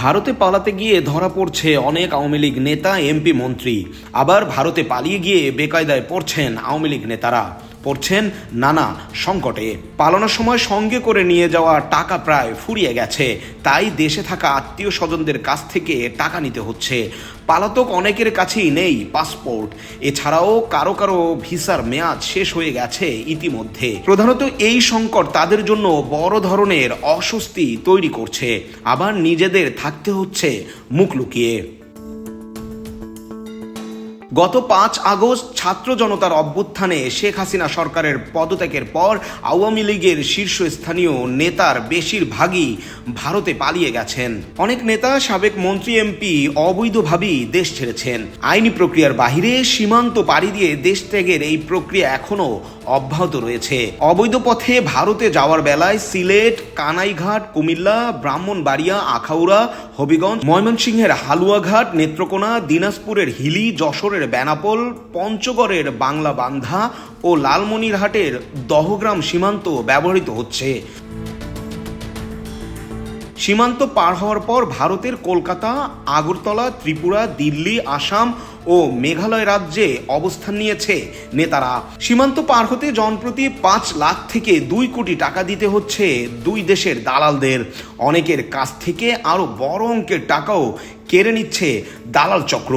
ভারতে পালাতে গিয়ে ধরা পড়ছে অনেক আওয়ামী লীগ নেতা, এমপি, মন্ত্রী। আবার ভারতে পালিয়ে গিয়ে বেকায়দায় পড়ছেন আওয়ামী লীগ নেতারা। পড়ছেন নানা সংকটে। পালানোর সময় সঙ্গে করে নিয়ে যাওয়া টাকা প্রায় ফুরিয়ে গেছে। তাই দেশে থাকা আত্মীয় স্বজনদের কাছ থেকে টাকা নিতে হচ্ছে। পালাতক অনেকের কাছেই নেই পাসপোর্ট। এছাড়াও কারও কারও ভিসার মেয়াদ শেষ হয়ে গেছে ইতিমধ্যে। প্রধানত এই সংকট তাদের জন্য বড় ধরনের অস্বস্তি তৈরি করছে। আবার নিজেদের থাকতে হচ্ছে মুখ লুকিয়ে। গত পাঁচ আগস্ট ছাত্র জনতার অভ্যুত্থানে শেখ হাসিনা সরকারের পদত্যাগের পর আওয়ামী লীগের শীর্ষস্থানীয় নেতার বেশিরভাগই ভারতে পালিয়ে গেছেন। অনেক নেতা, সাবেক মন্ত্রী, এমপি অবৈধভাবেই দেশ ছেড়েছেন। আইনি প্রক্রিয়ার বাহিরে সীমান্ত পাড়ি দিয়ে দেশ ত্যাগের এই প্রক্রিয়া এখনও অব্যাহত রয়েছে। অবৈধ পথে ভারতে যাওয়ার বেলায় সিলেট, কানাইঘাট, কুমিল্লা, ব্রাহ্মণবাড়িয়া, আখাউড়া, হবিগঞ্জ, ময়মনসিংহের হালুয়াঘাট, নেত্রকোনা, দিনাজপুরের হিলি, যশোরের বেনাপোল, পঞ্চগড়ের বাংলা বান্ধা ও লালমনিরহাটের দহগ্রাম সীমান্ত ব্যবহৃত হচ্ছে। সীমান্ত পার হওয়ার পর ভারতের কলকাতা, আগরতলা, ত্রিপুরা, দিল্লি, আসাম ও মেঘালয় রাজ্যে অবস্থান নিয়েছে। নেতারা সীমান্ত পার হতে জনপ্রতি পাঁচ লাখ থেকে দুই কোটি টাকা দিতে হচ্ছে দুই দেশের দালালদের। অনেকের কাছ থেকে আরও বড় অঙ্কের টাকাও কেড়ে নিচ্ছে দালাল চক্র।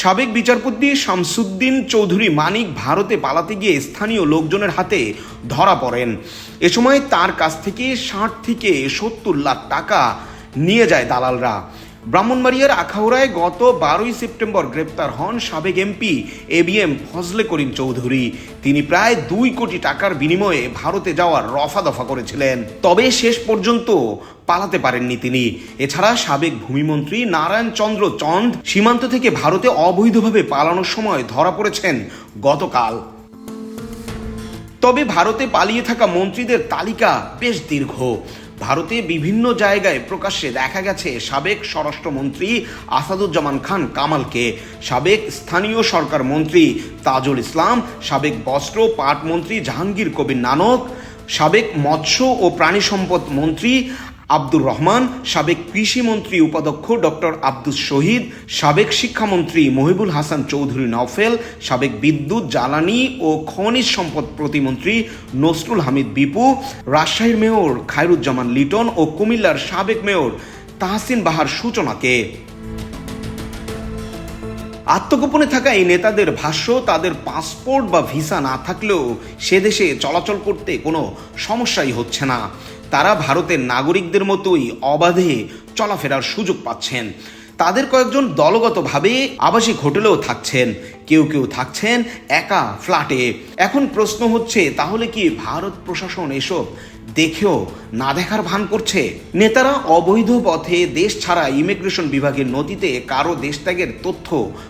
সাবেক বিচারপতি শামসুদ্দিন চৌধুরী মানিক ভারতে পালাতে গিয়ে স্থানীয় লোকজনের হাতে ধরা পড়েন। এ সময় তার কাছ থেকে ষাট থেকে সত্তর লাখ টাকা নিয়ে যায় দালালরা। ব্রাহ্মণবাড়িয়ার আখাউড়ায় গত বারোই সেপ্টেম্বর গ্রেপ্তার হন সাবেক MP A B M Fazle Karim Chowdhury. তিনি প্রায় দুই কোটি টাকার বিনিময়ে ভারতে যাওয়ার রফা দফা করেছিলেন। তবে শেষ পর্যন্ত পালাতে পারেননি তিনি। এছাড়া সাবেক ভূমিমন্ত্রী নারায়ণ চন্দ্র চন্দ সীমান্ত থেকে ভারতে অবৈধভাবে পালানোর সময় ধরা পড়েছেন গতকাল। তবে ভারতে পালিয়ে থাকা মন্ত্রীদের তালিকা বেশ দীর্ঘ। ভারতে বিভিন্ন জায়গায় প্রকাশ্যে দেখা গেছে সাবেক স্বরাষ্ট্রমন্ত্রী আসাদুজ্জামান খান কামালকে। সাবেক স্থানীয় সরকার মন্ত্রী তাজুল ইসলাম, সাবেক বস্ত্র পাট মন্ত্রী জাহাঙ্গীর কবির নানক, সাবেক মৎস্য ও প্রাণী সম্পদ মন্ত্রী আব্দুর রহমান, সাবেক কৃষিমন্ত্রী উপাধ্যক্ষ ডক্টর আব্দুস শহীদ, সাবেক শিক্ষামন্ত্রী মহিবুল হাসান চৌধুরী নওফেল, সাবেক বিদ্যুৎ, জ্বালানি ও খনিজ সম্পদ প্রতিমন্ত্রী নসরুল হামিদ বিপু, রাজশাহীর মেয়র খায়রুজ্জামান লিটন ও কুমিল্লার সাবেক মেয়র তাহসিন বাহার সূচনাকে। আত্মগোপনে থাকা এই নেতাদের ভাষ্য, তাদের পাসপোর্ট বা ভিসা না থাকলেও সে দেশে চলাচল করতে কোনো সমস্যাই হচ্ছে না। তারা ভারতের নাগরিকদের মতোই অবাধে চলাফেরার সুযোগ পাচ্ছেন। তাদের কয়েকজন দলগতভাবে আবাসিক হোটেলেও থাকছেন। কেউ কেউ থাকছেন একা ফ্ল্যাটে। এখন প্রশ্ন হচ্ছে, তাহলে কি ভারত প্রশাসন এসব দেখেও না দেখার ভান করছে। নেতারা অবৈধ পথে দেশ ছাড়া ইমিগ্রেশন বিভাগের নথিতে কারও দেশত্যাগের তথ্য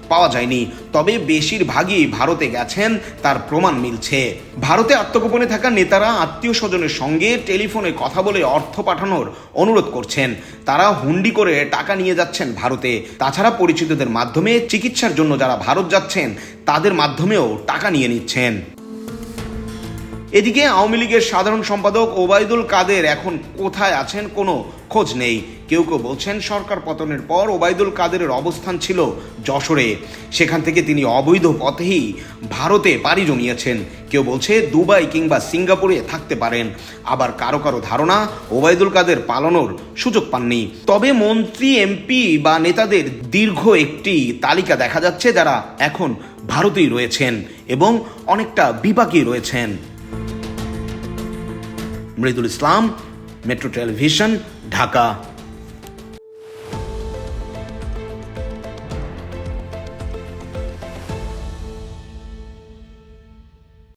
পাওয়া যায়নি। তবে বেশিরভাগই ভারতে গেছেন, তার প্রমাণ মিলছে। ভারতে আত্মগোপনে থাকা নেতারা আত্মীয় স্বজনের সঙ্গে টেলিফোনে কথা বলে অর্থ পাঠানোর অনুরোধ করছেন। তারা হুন্ডি করে টাকা নিয়ে যাচ্ছেন ভারতে। তাছাড়া পরিচিতদের মাধ্যমে চিকিৎসার জন্য যারা ভারত যাচ্ছেন, তাদের মাধ্যমেও টাকা নিয়ে নিচ্ছেন। এদিকে আওয়ামী লীগের সাধারণ সম্পাদক ওবায়দুল কাদের এখন কোথায় আছেন কোনো খোঁজ নেই। কেউ কেউ বলছেন সরকার পতনের পর ওবায়দুল কাদেরের অবস্থান ছিল যশোরে। সেখান থেকে তিনি অবৈধ পথেই ভারতে পাড়ি জমিয়েছেন। কেউ বলছে দুবাই কিংবা সিঙ্গাপুরে থাকতে পারেন। আবার কারও কারও ধারণা, ওবায়দুল কাদের পালানোর সুযোগ পাননি। তবে মন্ত্রী, এমপি বা নেতাদের দীর্ঘ একটি তালিকা দেখা যাচ্ছে যারা এখন ভারতেই রয়েছেন এবং অনেকটা বিপাকী রয়েছেন। Mridul Islam metro television Dhaka.